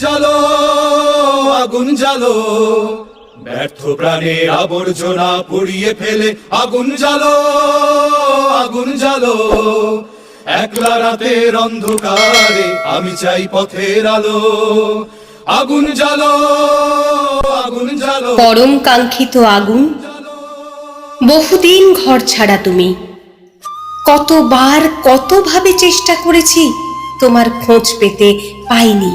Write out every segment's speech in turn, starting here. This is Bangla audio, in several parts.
জ্বালো, আগুন জ্বালো। ব্যর্থ প্রাণের আবর্জনা পুড়িয়ে ফেলে আগুন জ্বালো আগুন জ্বালো। একলা রাতের অন্ধকারে আমি চাই পথের আলো। আগুন জ্বালো আগুন জ্বালো। পরম কাঙ্ক্ষিত আগুন। বহুদিন ঘর ছাড়া তুমি। কতবার, কতভাবে চেষ্টা করেছি তোমার খোঁজ পেতে পাইনি।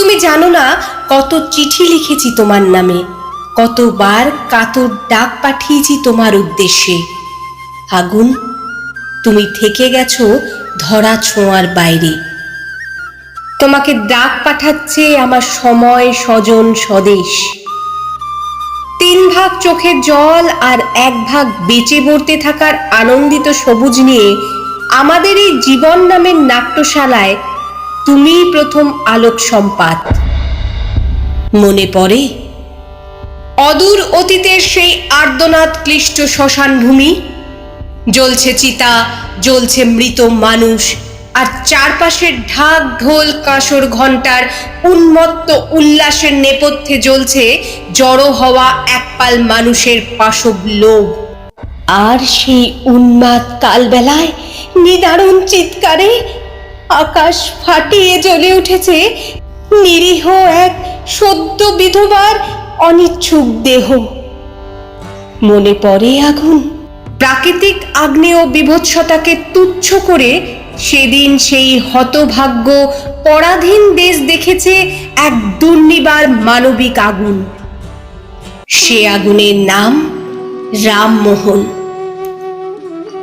তুমি জানো না কত চিঠি লিখেছি তোমার নামে? কতবার কাতর ডাক পাঠিয়েছি তোমার উদ্দেশ্যে? আগুন তুমি থেকে গেছো ধরা ছোঁয়ার বাইরে। তোমাকে ডাক পাঠাচ্ছে আমার সময় স্বজন স্বদেশ। তিন ভাগ চোখের জল আর এক ভাগ বেঁচে বর্তে থাকার আনন্দিত সবুজ নিয়ে আমাদের এই জীবন নামের নাট্যশালায় তুমিই প্রথম আলোক সম্পাত। মনে পড়ে, অদূর অতীতের সেই আর্দনাদ ক্লিষ্ট শ্মশান ভূমি, জ্বলছে চিতা, জ্বলছে মৃত মানুষ, আর চারপাশের ঢাক ঢোল কাঁসর ঘণ্টার উন্মত্ত উল্লাসের নেপথ্যে জ্বলছে জড়ো হওয়া একপাল মানুষের পাশব লোভ। আর সেই উন্মাদ কালবেলায় নিদারুণ চিৎকারে আকাশ ফাটিয়ে জ্বলে উঠেছে। নিরীহ এক সদ্য বিধবার অনিচ্ছুক দেহ। মনে পড়ে আগুন। প্রাকৃতিক আগ্নেয় বিভৎসতাকে তুচ্ছ করে সেদিন সেই হতভাগ্য পরাধীন দেশ দেখেছে এক দুর্নিবার মানবিক আগুন। সে আগুনের নাম রামমোহন।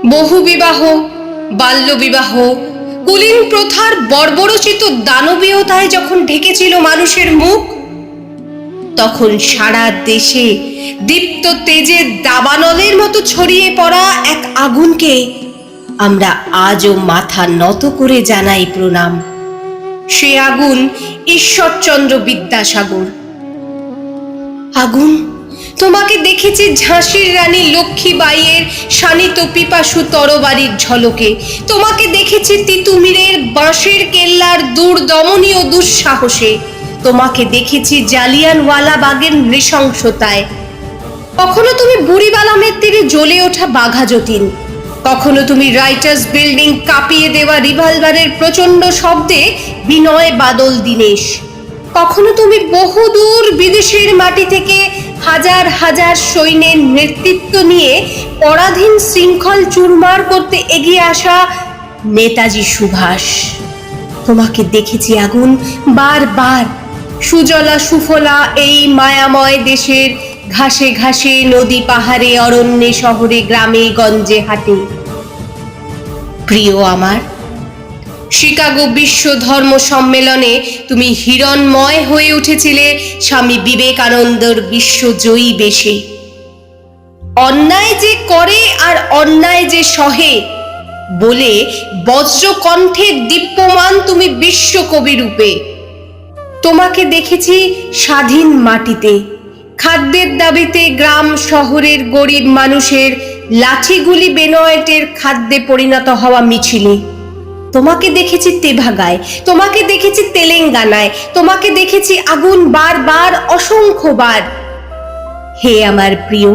বহু বিবাহ বাল্য বিবাহ কুলীন প্রথার বর্বরচিত দানবীয়তায় যখন ঢেকেছিল মানুষের মুখ, তখন সারা দেশে দীপ্ত তেজের দাবানলের মতো ছড়িয়ে পড়া এক আগুনকে আমরা আজও মাথা নত করে জানাই প্রণাম। সে আগুন ঈশ্বরচন্দ্র বিদ্যাসাগর। আগুন তোমাকে দেখেছি ঝাঁসির রানী লক্ষ্মীবাইয়ের শানিত পিপাসু তরবারির ঝলকে। তোমাকে দেখেছি তিতুমিরের বাঁশের কেল্লার দুর্দমনীয় দুঃসাহসে। তোমাকে দেখেছি জালিয়ানওয়ালা বাগের নৃশংসতায়। কখনো তুমি বুড়িবালামের তীরে জ্বলে ওঠা বাঘা যতীন। কখনো তুমি রাইটার্স বিল্ডিং কাঁপিয়ে দেওয়া রিভলভারের প্রচণ্ড শব্দে বিনয় বাদল দীনেশ। কখনো তুমি বহুদূর বিদেশের মাটি থেকে হাজার হাজার সৈন্যের নেতৃত্ব নিয়ে পরাধীন শৃঙ্খল চুরমার করতে এগিয়ে আসা নেতাজি সুভাষ। তোমাকে দেখেছি আগুন বারবার। সুজলা সুফলা এই মায়াময় দেশের ঘাসে ঘাসে নদী পাহাড়ে, অরণ্যে, শহরে, গ্রামে, গঞ্জে, হাটে। প্রিয় আমার শিকাগো বিশ্ব ধর্ম সম্মেলনে তুমি হিরণময় হয়ে উঠেছিলে, স্বামী বিবেকানন্দর বিশ্বজয়ী বেশে। অন্যায় যে করে আর অন্যায় যে সহে, বলে বজ্রকণ্ঠে দীপ্যমান তুমি বিশ্বকবি রূপে। তোমাকে দেখেছি স্বাধীন মাটিতে, খাদ্যের দাবিতে গ্রাম শহরের গরিব মানুষের লাঠিগুলি বেনয়েটের খাদ্যে পরিণত হওয়া মিছিলে। তোমাকে দেখেছি তেভাগায়, তোমাকে দেখেছি তেলেঙ্গানায়, তোমাকে দেখেছি আগুন বারবার, অসংখ্যবার। হে আমার প্রিয়,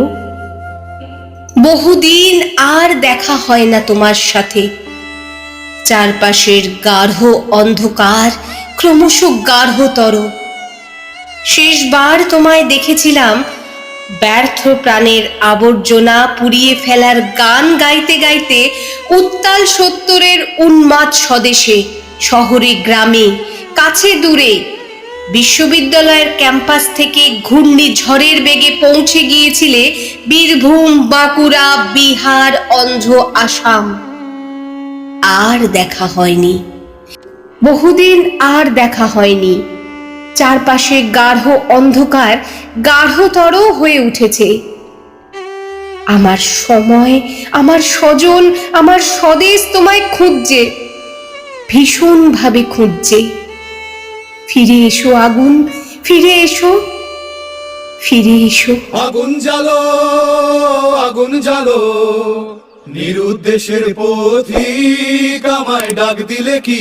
বহুদিন আর দেখা হয় না তোমার সাথে। চারপাশের গাঢ় অন্ধকার, ক্রমশ গাঢ়তর। শেষবার তোমায় দেখেছিলাম ব্যর্থ প্রাণের আবর্জনা পুড়িয়ে ফেলার গান গাইতে গাইতে উত্তাল সত্তরের উন্মাদ স্বদেশে, শহরে, গ্রামে, কাছে দূরে, বিশ্ববিদ্যালয়ের ক্যাম্পাস থেকে ঘূর্ণি ঝড়ের বেগে পৌঁছে গিয়েছিলে বীরভূম, বাঁকুড়া, বিহার, অন্ধ্র, আসাম। আর দেখা হয়নি। বহুদিন আর দেখা হয়নি। চারপাশে গাঢ় অন্ধকার, গাঢ়তর হয়ে উঠেছে। আমার সময়, আমার স্বজন, আমার স্বদেশ তোমায় খুঁজছে, ভীষণভাবে খুঁজছে। ফিরে এসো আগুন, ফিরে এসো ফিরে এসো। আগুন জ্বালো আগুন জ্বালো, নিরুদ্দেশের পথিক আমায় ডাক দিলে কি?